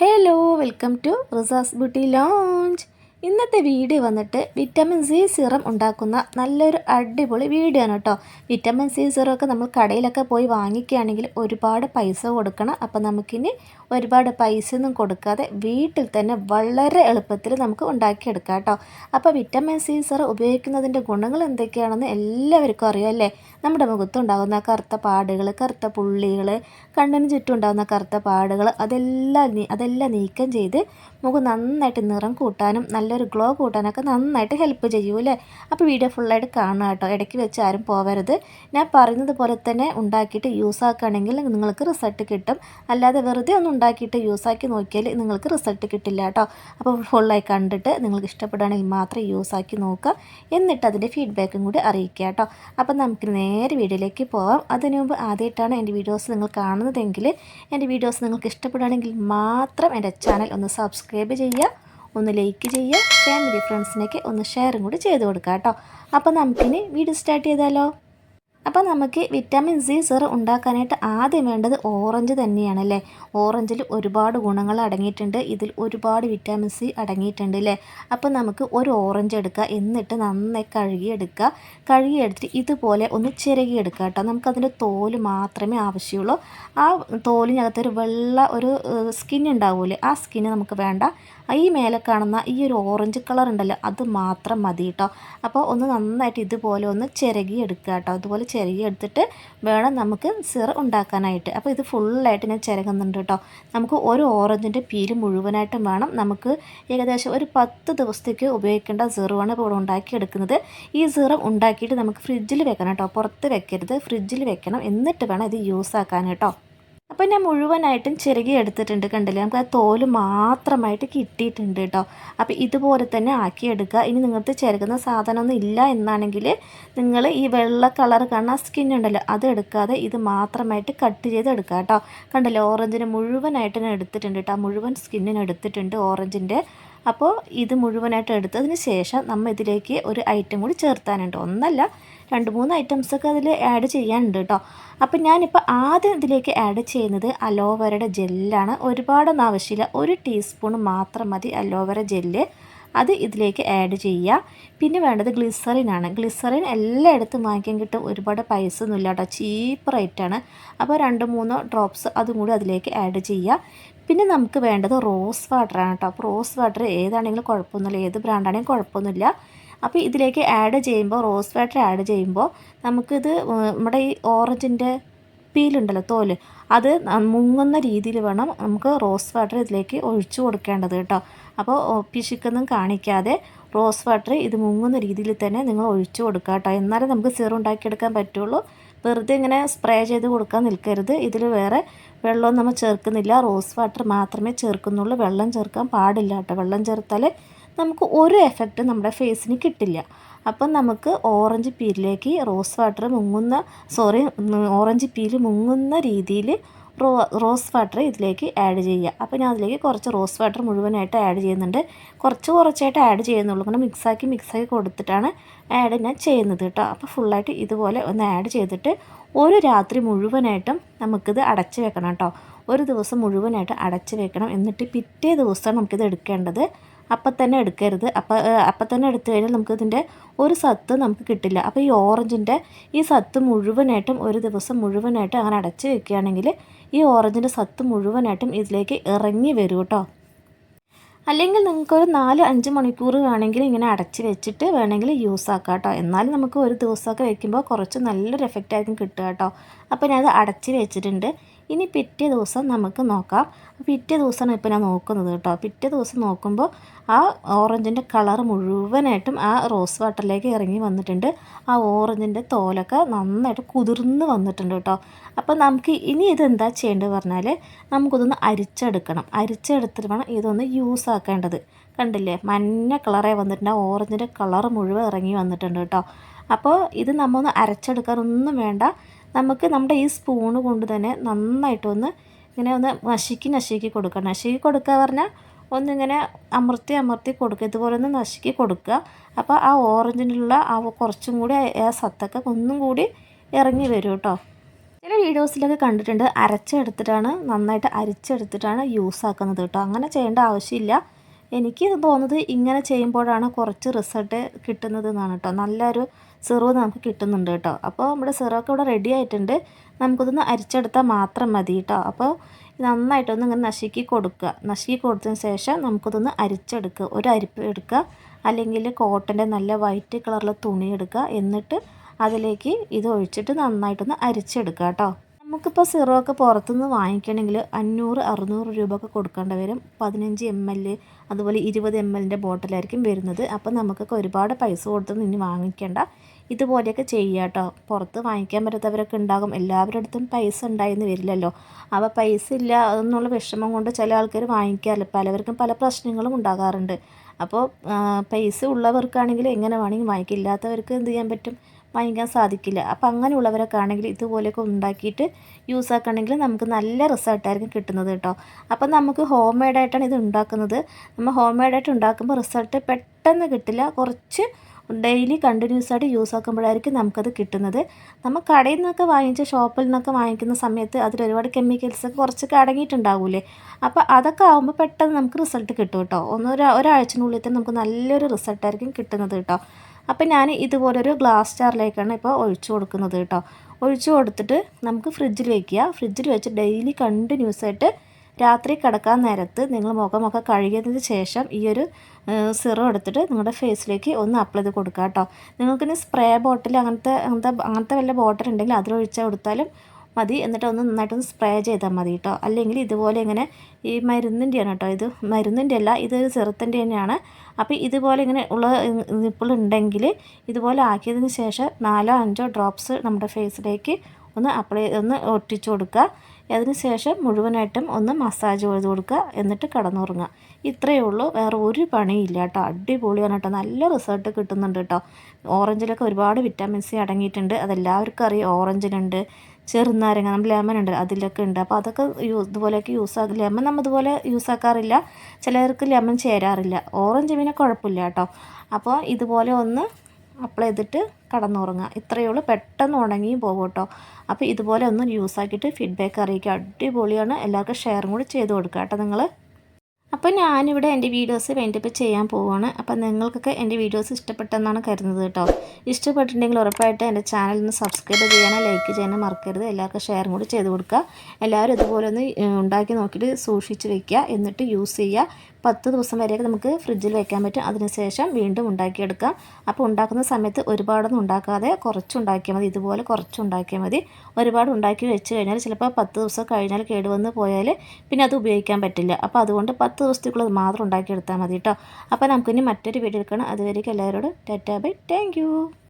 Hello welcome to Riza's beauty lounge ഇന്നത്തെ video വന്നിട്ട് vitamin C serum ഉണ്ടാക്കുന്ന നല്ലൊരു അടിപൊളി വീഡിയോ ആണ് കേട്ടോ. വിറ്റാമിൻ സി സിറം ഒക്കെ നമ്മൾ കടയിലൊക്കെ പോയി വാങ്ങിക്കുകയാണെങ്കിൽ ഒരുപാട് പൈസ കൊടുക്കണം. അപ്പോൾ നമുക്കിനി ഒരുപാട് പൈസ ഒന്നും കൊടുക്കാതെ വീട്ടിൽ തന്നെ വളരെ എളുപ്പത്തിൽ നമുക്ക് ഉണ്ടാക്കിയെടുക്കാം കേട്ടോ. അപ്പോൾ വിറ്റാമിൻ സി സിറം ഉപയോഗിക്കുന്നതിന്റെ ഗുണങ്ങൾ എന്തൊക്കെയാണെന്ന് എല്ലാവർക്കും അറിയാമല്ലേ നമ്മുടെ മുഖത്തുണ്ടാകുന്ന കറുത്ത പാടുകൾ കറുത്ത പുള്ളികൾ കണ്ണിന് ചുറ്റും ഉണ്ടാകുന്ന കറുത്ത പാടുകൾ അതെല്ലാം അതെല്ലാം നീക്കം ചെയ്ത് മുഖം നന്നായിട്ട് നിറം കൂട്ടാനും നല്ലൊരു ഗ്ലോ കൂട്ടാനൊക്കെ നന്നായിട്ട് ഹെൽപ്പ് ചെയ്യും അല്ലേ? അപ്പോൾ വീഡിയോ ഫുള്ളായിട്ട് കാണുക കേട്ടോ. ഇടയ്ക്ക് വെച്ച് ആരും പോവരുത്. ഞാൻ പറയുന്നത് പോലെ തന്നെ ഉണ്ടാക്കിയിട്ട് യൂസ് ആക്കുകയാണെങ്കിൽ നിങ്ങൾക്ക് റിസൾട്ട് കിട്ടും. അല്ലാതെ വെറുതെ ഒന്ന് ഉണ്ടാക്കിയിട്ട് യൂസ് ആക്കി നോക്കിയാൽ നിങ്ങൾക്ക് റിസൾട്ട് കിട്ടില്ല കേട്ടോ. അപ്പോൾ ഫുള്ളായി കണ്ടിട്ട് നിങ്ങൾക്ക് ഇഷ്ടപ്പെടുകയാണെങ്കിൽ മാത്രം യൂസ് ആക്കി നോക്കുക. എന്നിട്ട് അതിന്റെ ഫീഡ്ബാക്കും കൂടി അറിയിക്കുക കേട്ടോ. അപ്പം നമുക്ക് നേരെ വീഡിയോയിലേക്ക് പോവാം. അതിനു മുമ്പ് ആദ്യമായിട്ടാണ് എന്റെ വീഡിയോസ് നിങ്ങൾ കാണുന്നതെങ്കിൽ എന്റെ വീഡിയോസ് നിങ്ങൾക്ക് ഇഷ്ടപ്പെടുകയാണെങ്കിൽ മാത്രം എന്റെ ചാനൽ ഒന്ന് സബ്സ്ക്രൈബ് ചെയ്യുക ഒന്ന് ലൈക്ക് ചെയ്യുക ഫാമിലി ഫ്രണ്ട്സിനൊക്കെ ഒന്ന് ഷെയറും കൂടി ചെയ്ത് കൊടുക്കുക കേട്ടോ. അപ്പോൾ നമുക്കിനി വീഡിയോ സ്റ്റാർട്ട് ചെയ്താലോ? അപ്പോൾ നമുക്ക് വിറ്റാമിൻ സി സിറം ഉണ്ടാക്കാനായിട്ട് ആദ്യം വേണ്ടത് ഓറഞ്ച് തന്നെയാണ് അല്ലേ ഓറഞ്ചിൽ ഒരുപാട് ഗുണങ്ങൾ അടങ്ങിയിട്ടുണ്ട്. ഇതിൽ ഒരുപാട് വിറ്റാമിൻ സി അടങ്ങിയിട്ടുണ്ട് അല്ലേ അപ്പോൾ നമുക്ക് ഒരു ഓറഞ്ച് എടുക്കുക എന്നിട്ട് നന്നായി കഴുകിയെടുക്കുക. കഴുകിയെടുത്തിട്ട് ഇതുപോലെ ഒന്ന് ചിരകിയെടുക്കുക കേട്ടോ. നമുക്കതിന്റെ തോൽ മാത്രമേ ആവശ്യമുള്ളൂ. ആ തോലിനകത്തൊരു വെള്ള ഒരു സ്കിൻ ഉണ്ടാവില്ലേ ആ സ്കിന്ന് നമുക്ക് വേണ്ട. ഈ മേലെ കാണുന്ന ഈ ഒരു ഓറഞ്ച് കളർ ഉണ്ടല്ലോ അത് മാത്രം മതി കേട്ടോ. അപ്പോൾ ഒന്ന് നന്നായിട്ട് ഇതുപോലെ ഒന്ന് ചിരകി എടുക്കുക കേട്ടോ. അതുപോലെ ചിരകി എടുത്തിട്ട് വേണം നമുക്ക് സിറ ഉണ്ടാക്കാനായിട്ട്. അപ്പോൾ ഇത് ഫുള്ളായിട്ട് ഞാൻ ചിരകുന്നുണ്ട് കേട്ടോ. നമുക്ക് ഒരു ഓറഞ്ചിന്റെ പീൽ മുഴുവനായിട്ടും വേണം. നമുക്ക് ഏകദേശം ഒരു പത്ത് ദിവസത്തേക്ക് ഉപയോഗിക്കേണ്ട സിറുവാണ് ഇപ്പോൾ ഇവിടെ ഉണ്ടാക്കിയെടുക്കുന്നത്. ഈ സിറം ഉണ്ടാക്കിയിട്ട് നമുക്ക് ഫ്രിഡ്ജിൽ വെക്കണം കേട്ടോ. പുറത്ത് വെക്കരുത്. ഫ്രിഡ്ജിൽ വെക്കണം. എന്നിട്ട് വേണം ഇത് യൂസ് ആക്കാൻ കേട്ടോ. അപ്പോൾ ഞാൻ മുഴുവനായിട്ടും ചിരകി എടുത്തിട്ടുണ്ട് കണ്ടില്ലേ? നമുക്ക് ആ തോൽ മാത്രമായിട്ട് കിട്ടിയിട്ടുണ്ട് കേട്ടോ അപ്പോൾ ഇതുപോലെ തന്നെ ആക്കിയെടുക്കുക. ഇനി നിങ്ങൾക്ക് ചിരകുന്ന സാധനമൊന്നും ഇല്ല എന്നാണെങ്കിൽ നിങ്ങൾ ഈ വെള്ള കളർ കാണുന്ന സ്കിൻ ഉണ്ടല്ലോ അത് എടുക്കാതെ ഇത് മാത്രമായിട്ട് കട്ട് ചെയ്ത് എടുക്കുക കേട്ടോ കണ്ടല്ലോ? ഓറഞ്ചിന് മുഴുവനായിട്ട് ഞാൻ എടുത്തിട്ടുണ്ട് കേട്ടോ മുഴുവൻ സ്കിന്നിന് എടുത്തിട്ടുണ്ട് ഓറഞ്ചിന്റെ അപ്പോൾ ഇത് മുഴുവനായിട്ട് എടുത്തതിന് ശേഷം നമ്മൾ ഇതിലേക്ക് ഒരു ഐറ്റം കൂടി ചേർത്താനുണ്ട്. ഒന്നല്ല രണ്ട് മൂന്ന് ഐറ്റംസൊക്കെ അതിൽ ആഡ് ചെയ്യാനുണ്ട് കേട്ടോ അപ്പം ഞാനിപ്പോൾ ആദ്യം ഇതിലേക്ക് ആഡ് ചെയ്യുന്നത് അലോവേരയുടെ ജെല്ലാണ് ഒരുപാടൊന്നും ആവശ്യമില്ല. ഒരു ടീസ്പൂൺ മാത്രം മതി അലോവേര ജെല്ല് അത് ഇതിലേക്ക് ആഡ് ചെയ്യുക. പിന്നെ വേണ്ടത് ഗ്ലിസറിനാണ് ഗ്ലിസറിൻ എല്ലായിടത്തും വാങ്ങിക്കാൻ കിട്ടും. ഒരുപാട് പൈസ ഒന്നുമില്ല കേട്ടോ ചീപ്പ് റേറ്റാണ് അപ്പോൾ രണ്ട് മൂന്നോ ഡ്രോപ്സ് അതും കൂടി അതിലേക്ക് ആഡ് ചെയ്യുക. പിന്നെ നമുക്ക് വേണ്ടത് റോസ് വാട്ടറാണ് കേട്ടോ അപ്പോൾ റോസ് വാട്ടർ ഏതാണെങ്കിലും കുഴപ്പമൊന്നുമില്ല. ഏത് ബ്രാൻഡാണെങ്കിലും കുഴപ്പമൊന്നുമില്ല. അപ്പോൾ ഇതിലേക്ക് ആഡ് ചെയ്യുമ്പോൾ റോസ് വാട്ടർ ആഡ് ചെയ്യുമ്പോൾ നമുക്കിത് നമ്മുടെ ഈ ഓറഞ്ചിന്റെ പീലുണ്ടല്ലോ തോൽ അത് മുങ്ങുന്ന രീതിയിൽ വേണം നമുക്ക് റോസ് വാട്ടർ ഇതിലേക്ക് ഒഴിച്ചു കൊടുക്കേണ്ടത് കേട്ടോ. അപ്പോൾ പിശുക്കൊന്നും കാണിക്കാതെ റോസ് വാട്ടർ ഇത് മുങ്ങുന്ന രീതിയിൽ തന്നെ നിങ്ങൾ ഒഴിച്ചു കൊടുക്കുക കേട്ടോ. എന്നാലേ നമുക്ക് സിറ ഉണ്ടാക്കിയെടുക്കാൻ പറ്റുള്ളൂ. വെറുതെ ഇങ്ങനെ സ്പ്രേ ചെയ്ത് കൊടുക്കാൻ നിൽക്കരുത്. ഇതിൽ വേറെ വെള്ളമൊന്നും നമ്മൾ ചേർക്കുന്നില്ല. റോസ് വാട്ടർ മാത്രമേ ചേർക്കുന്നുള്ളൂ. വെള്ളം ചേർക്കാൻ പാടില്ല കേട്ടോ. വെള്ളം ചേർത്താൽ നമുക്ക് ഒരു എഫക്റ്റ് നമ്മുടെ ഫേസിന് കിട്ടില്ല. അപ്പം നമുക്ക് ഓറഞ്ച് പീലിലേക്ക് റോസ് വാട്ടർ മുങ്ങുന്ന സോറി ഓറഞ്ച് പീൽ മുങ്ങുന്ന രീതിയിൽ റോ റോസ് വാട്ടർ ഇതിലേക്ക് ആഡ് ചെയ്യുക. അപ്പോൾ ഞാൻ അതിലേക്ക് കുറച്ച് റോസ് വാട്ടർ മുഴുവനായിട്ട് ആഡ് ചെയ്യുന്നുണ്ട്. കുറച്ച് കുറച്ചായിട്ട് ആഡ് ചെയ്യുന്നുള്ളൂ. അങ്ങനെ മിക്സാക്കി മിക്സാക്കി കൊടുത്തിട്ടാണ് ആഡ് ഞാൻ ചെയ്യുന്നത് കേട്ടോ. അപ്പോൾ ഫുള്ളായിട്ട് ഇതുപോലെ ഒന്ന് ആഡ് ചെയ്തിട്ട് ഒരു രാത്രി മുഴുവനായിട്ടും നമുക്കിത് അടച്ച് വെക്കണം കേട്ടോ. ഒരു ദിവസം മുഴുവനായിട്ട് അടച്ച് വെക്കണം. എന്നിട്ട് പിറ്റേ ദിവസമാണ് നമുക്കിത് എടുക്കേണ്ടത്. അപ്പം തന്നെ എടുക്കരുത്. അപ്പം അപ്പം തന്നെ എടുത്തു കഴിഞ്ഞാൽ നമുക്കിതിന്റെ ഒരു സത്ത് നമുക്ക് കിട്ടില്ല. അപ്പോൾ ഈ ഓറഞ്ചിന്റെ ഈ സത്ത് മുഴുവനായിട്ടും ഒരു ദിവസം മുഴുവനായിട്ടും അങ്ങനെ അടച്ച് വെക്കുകയാണെങ്കിൽ ഈ ഓറഞ്ചിന്റെ സത്ത് മുഴുവനായിട്ടും ഇതിലേക്ക് ഇറങ്ങി വരും കേട്ടോ. അല്ലെങ്കിൽ നിങ്ങൾക്കൊരു നാല് അഞ്ച് മണിക്കൂർ വേണമെങ്കിൽ ഇങ്ങനെ അടച്ച് വെച്ചിട്ട് വേണമെങ്കിൽ യൂസ് ആക്കാം കേട്ടോ. എന്നാലും നമുക്ക് ഒരു ദിവസമൊക്കെ വെക്കുമ്പോൾ കുറച്ച് നല്ലൊരു എഫക്റ്റായിരിക്കും കിട്ടുക കേട്ടോ. അപ്പോൾ ഞാനത് അടച്ച് വെച്ചിട്ടുണ്ട്. ഇനി പിറ്റേ ദിവസം നമുക്ക് നോക്കാം. പിറ്റേ ദിവസമാണ് ഇപ്പോൾ ഞാൻ നോക്കുന്നത് കേട്ടോ. പിറ്റേ ദിവസം നോക്കുമ്പോൾ ആ ഓറഞ്ചിന്റെ കളർ മുഴുവനായിട്ടും ആ റോസ് വാട്ടറിലേക്ക് ഇറങ്ങി വന്നിട്ടുണ്ട്. ആ ഓറഞ്ചിന്റെ തോലൊക്കെ നന്നായിട്ട് കുതിർന്ന് വന്നിട്ടുണ്ട് കേട്ടോ. അപ്പോൾ നമുക്ക് ഇനി ഇതെന്താ ചെയ്യേണ്ടത് പറഞ്ഞാൽ നമുക്കിതൊന്ന് അരിച്ചെടുക്കണം. അരിച്ചെടുത്തിട്ട് വേണം ഇതൊന്ന് യൂസ് ആക്കേണ്ടത്. കണ്ടില്ലേ? മഞ്ഞ കളറേ വന്നിട്ടുണ്ട്. ആ ഓറഞ്ചിന്റെ കളർ മുഴുവൻ ഇറങ്ങി വന്നിട്ടുണ്ട് കേട്ടോ. അപ്പോൾ ഇത് നമ്മൊന്ന് അരച്ചെടുക്കാനൊന്നും വേണ്ട. നമുക്ക് നമ്മുടെ ഈ സ്പൂണ് കൊണ്ട് തന്നെ നന്നായിട്ടൊന്ന് ഇങ്ങനെ ഒന്ന് നശിക്കി നശിക്കി കൊടുക്കണം നശിക്കി കൊടുക്കുക പറഞ്ഞാൽ ഒന്നിങ്ങനെ അമർത്തി അമർത്തി കൊടുക്കുക. ഇതുപോലെ ഒന്ന് നശിക്കി കൊടുക്കുക. അപ്പോൾ ആ ഓറഞ്ചിനുള്ള ആ കുറച്ചും കൂടി ആ സത്തൊക്കെ ഒന്നും കൂടി ഇറങ്ങി വരും കേട്ടോ. ചില വീഡിയോസിലൊക്കെ കണ്ടിട്ടുണ്ട്. അരച്ചെടുത്തിട്ടാണ് നന്നായിട്ട് അരിച്ചെടുത്തിട്ടാണ് യൂസ് ആക്കുന്നത് കേട്ടോ. അങ്ങനെ ചെയ്യേണ്ട ആവശ്യമില്ല. എനിക്ക് തോന്നുന്നത് ഇങ്ങനെ ചെയ്യുമ്പോഴാണ് കുറച്ച് റിസൾട്ട് കിട്ടുന്നത് എന്നാണ് കേട്ടോ. നല്ലൊരു സിറവ് നമുക്ക് കിട്ടുന്നുണ്ട് കേട്ടോ. അപ്പോൾ നമ്മുടെ സിറൊക്കെ ഇവിടെ റെഡി ആയിട്ടുണ്ട്. നമുക്കിതൊന്ന് അരിച്ചെടുത്താൽ മാത്രം മതി കേട്ടോ. അപ്പോൾ നന്നായിട്ടൊന്ന് ഇങ്ങനെ നശിക്കി കൊടുക്കുക. നശിക്കി കൊടുത്തതിന് ശേഷം നമുക്കിതൊന്ന് അരിച്ചെടുക്കുക. ഒരു അരിപ്പ് എടുക്കുക. അല്ലെങ്കിൽ കോട്ടന്റെ നല്ല വൈറ്റ് കളറിലെ തുണി എടുക്കുക. എന്നിട്ട് അതിലേക്ക് ഇത് ഒഴിച്ചിട്ട് നന്നായിട്ടൊന്ന് അരിച്ചെടുക്കുക കേട്ടോ. നമുക്കിപ്പോൾ സിറോ ഒക്കെ പുറത്തുനിന്ന് വാങ്ങിക്കണമെങ്കിൽ അഞ്ഞൂറ് അറുന്നൂറ് രൂപ ഒക്കെ കൊടുക്കേണ്ടി വരും. പതിനഞ്ച് എം എൽ അതുപോലെ ഇരുപത് എം എല്ലിന്റെ ബോട്ടിലായിരിക്കും വരുന്നത്. അപ്പോൾ നമുക്കൊക്കെ ഒരുപാട് പൈസ കൊടുത്ത് നിന്ന് വാങ്ങിക്കേണ്ട. ഇതുപോലെയൊക്കെ ചെയ്യുക കേട്ടോ. പുറത്ത് വാങ്ങിക്കാൻ പറ്റാത്തവരൊക്കെ ഉണ്ടാകും. എല്ലാവരുടെ അടുത്തും പൈസ ഉണ്ടായെന്ന് വരില്ലല്ലോ. അപ്പോൾ പൈസ ഇല്ല എന്നുള്ള വിഷമം കൊണ്ട് ചില ആൾക്കാർ വാങ്ങിക്കാറില്ല. പലവർക്കും പല പ്രശ്നങ്ങളും ഉണ്ടാകാറുണ്ട്. അപ്പോൾ പൈസ ഉള്ളവർക്കാണെങ്കിൽ എങ്ങനെ വേണമെങ്കിൽ വാങ്ങിക്കില്ലാത്തവർക്ക് എന്ത് ചെയ്യാൻ പറ്റും? വാങ്ങിക്കാൻ സാധിക്കില്ല. അപ്പോൾ അങ്ങനെയുള്ളവരൊക്കെ ആണെങ്കിൽ ഇതുപോലെയൊക്കെ ഉണ്ടാക്കിയിട്ട് യൂസ് ആക്കുകയാണെങ്കിൽ നമുക്ക് നല്ല റിസൾട്ടായിരിക്കും കിട്ടുന്നത് കേട്ടോ. അപ്പോൾ നമുക്ക് ഹോം മെയ്ഡായിട്ടാണ് ഇത് ഉണ്ടാക്കുന്നത്. നമ്മൾ ഹോം മെയ്ഡായിട്ട് ഉണ്ടാക്കുമ്പോൾ റിസൾട്ട് പെട്ടെന്ന് കിട്ടില്ല. കുറച്ച് ഡെയിലി കണ്ടിന്യൂസ് ആയിട്ട് യൂസ് ആക്കുമ്പോഴായിരിക്കും നമുക്കത് കിട്ടുന്നത്. നമ്മൾ കടയിൽ നിന്നൊക്കെ വാങ്ങിച്ച ഷോപ്പിൽ നിന്നൊക്കെ വാങ്ങിക്കുന്ന സമയത്ത് അതിൽ ഒരുപാട് കെമിക്കൽസ് ഒക്കെ കുറച്ചൊക്കെ അടങ്ങിയിട്ടുണ്ടാവില്ലേ അപ്പോൾ അതൊക്കെ ആകുമ്പോൾ പെട്ടെന്ന് നമുക്ക് റിസൾട്ട് കിട്ടും കേട്ടോ. ഒന്നൊരു ഒരാഴ്ചനുള്ളിൽ തന്നെ നമുക്ക് നല്ലൊരു റിസൾട്ടായിരിക്കും കിട്ടുന്നത് കേട്ടോ. അപ്പോൾ ഞാൻ ഇതുപോലൊരു ഗ്ലാസ് ജാറിലേക്കാണ് ഇപ്പോൾ ഒഴിച്ചു കൊടുക്കുന്നത് കേട്ടോ. ഒഴിച്ചു കൊടുത്തിട്ട് നമുക്ക് ഫ്രിഡ്ജിൽ വയ്ക്കുക ഫ്രിഡ്ജിൽ വെച്ച് ഡെയിലി കണ്ടിന്യൂസ് ആയിട്ട് രാത്രി കിടക്കാൻ നേരത്ത് നിങ്ങൾ മുഖമൊക്കെ കഴുകിയതിന് ശേഷം ഈ ഒരു സിറം എടുത്തിട്ട് നിങ്ങളുടെ ഫേസിലേക്ക് ഒന്ന് അപ്ലൈ ചെയ്ത് കൊടുക്കുക കേട്ടോ. നിങ്ങൾക്കിനി സ്പ്രേ ബോട്ടിൽ അങ്ങനത്തെ അങ്ങനത്തെ അങ്ങനത്തെ വല്ല ബോട്ടിൽ ഉണ്ടെങ്കിൽ അതിലൊഴിച്ചാൽ കൊടുത്താലും മതി. എന്നിട്ട് ഒന്ന് നന്നായിട്ടൊന്ന് സ്പ്രേ ചെയ്താൽ മതി കേട്ടോ. അല്ലെങ്കിൽ ഇതുപോലെ ഇങ്ങനെ ഈ മരുന്നിന്റെയാണ് കേട്ടോ ഇത്. മരുന്നിന്റെ അല്ല ഇത് സിറത്തിന്റെ തന്നെയാണ്. അപ്പോൾ ഇതുപോലെ ഇങ്ങനെ ഉള്ള നിപ്പിളുണ്ടെങ്കിൽ ഇതുപോലെ ആക്കിയതിന് ശേഷം നാലോ അഞ്ചോ ഡ്രോപ്സ് നമ്മുടെ ഫേസിലേക്ക് ഒന്ന് അപ്ലൈ ഒന്ന് ഒട്ടിച്ചു കൊടുക്കുക. അതിന് ശേഷം മുഴുവനായിട്ടും ഒന്ന് മസാജ് ചെയ്ത് കൊടുക്കുക. എന്നിട്ട് കിടന്നുറങ്ങുക. ഇത്രയേ ഉള്ളൂ. വേറെ ഒരു പണിയില്ല കേട്ടോ. അടിപൊളിയാണ് കേട്ടോ. നല്ല റിസൾട്ട് കിട്ടുന്നുണ്ട് കേട്ടോ. ഓറഞ്ചിലൊക്കെ ഒരുപാട് വിറ്റാമിൻ സി അടങ്ങിയിട്ടുണ്ട്. അതെല്ലാവർക്കും അറിയാം. ഓറഞ്ചിലുണ്ട് ചെറുനാരങ്ങ നമ്മൾ ലെമൺ ഉണ്ട് അതിലൊക്കെ ഉണ്ട്. അപ്പോൾ അതൊക്കെ യൂസ് ഇതുപോലെയൊക്കെ യൂസ് ആക്കും. ലെമൺ നമ്മൾ ഇതുപോലെ യൂസ് ആക്കാറില്ല. ചിലർക്ക് ലെമൺ ചേരാറില്ല. ഓറഞ്ച് പിന്നെ കുഴപ്പമില്ല കേട്ടോ. അപ്പോൾ ഇതുപോലെ ഒന്ന് അപ്ലൈ ചെയ്തിട്ട് കടന്നുറങ്ങുക. ഇത്രയേ ഉള്ളൂ. പെട്ടെന്ന് ഉണങ്ങിയും പോകും കേട്ടോ. അപ്പോൾ ഇതുപോലെ ഒന്ന് യൂസ് ആക്കിയിട്ട് ഫീഡ്ബാക്ക് അറിയിക്കുക. അടിപൊളിയാണ്. എല്ലാവർക്കും ഷെയറും കൂടി ചെയ്ത് കൊടുക്കുക കേട്ടോ നിങ്ങൾ അപ്പോൾ ഞാനിവിടെ എന്റെ വീഡിയോസ് വേണ്ടിയപ്പോൾ ചെയ്യാൻ പോവുകയാണ് അപ്പോൾ നിങ്ങൾക്കൊക്കെ എന്റെ വീഡിയോസ് ഇഷ്ടപ്പെട്ടെന്നാണ് കരുതുന്നത് കേട്ടോ. ഇഷ്ടപ്പെട്ടിട്ടുണ്ടെങ്കിൽ ഉറപ്പായിട്ട് എന്റെ ചാനൽ ഒന്ന് സബ്സ്ക്രൈബ് ചെയ്യാനും ലൈക്ക് ചെയ്യാനും മറക്കരുത്. എല്ലാവർക്കും ഷെയറും കൂടി ചെയ്ത് കൊടുക്കുക. എല്ലാവരും ഇതുപോലെ ഒന്ന് ഉണ്ടാക്കി നോക്കിയിട്ട് സൂക്ഷിച്ച് വയ്ക്കുക എന്നിട്ട് യൂസ് ചെയ്യുക. പത്ത് ദിവസം വരെയൊക്കെ നമുക്ക് ഫ്രിഡ്ജിൽ വെക്കാൻ പറ്റും. അതിനുശേഷം വീണ്ടും ഉണ്ടാക്കിയെടുക്കാം. അപ്പോൾ ഉണ്ടാക്കുന്ന സമയത്ത് ഒരുപാടൊന്നും ഉണ്ടാക്കാതെ കുറച്ചുണ്ടാക്കിയാൽ മതി. ഇതുപോലെ കുറച്ചുണ്ടാക്കിയാൽ മതി. ഒരുപാട് ഉണ്ടാക്കി വെച്ച് കഴിഞ്ഞാൽ ചിലപ്പോൾ പത്ത് ദിവസം കഴിഞ്ഞാൽ കേടുവന്ന് പോയാൽ പിന്നെ അത് ഉപയോഗിക്കാൻ പറ്റില്ല. അപ്പോൾ അതുകൊണ്ട് പത്ത് ദിവസത്തേക്കുള്ളത് മാത്രം ഉണ്ടാക്കിയെടുത്താൽ മതി കേട്ടോ. അപ്പോൾ നമുക്കിനി മറ്റൊരു വീഡിയോ എടുക്കണം. അതുവരേക്കും എല്ലാവരോടും ടാറ്റാ ബൈ. താങ്ക്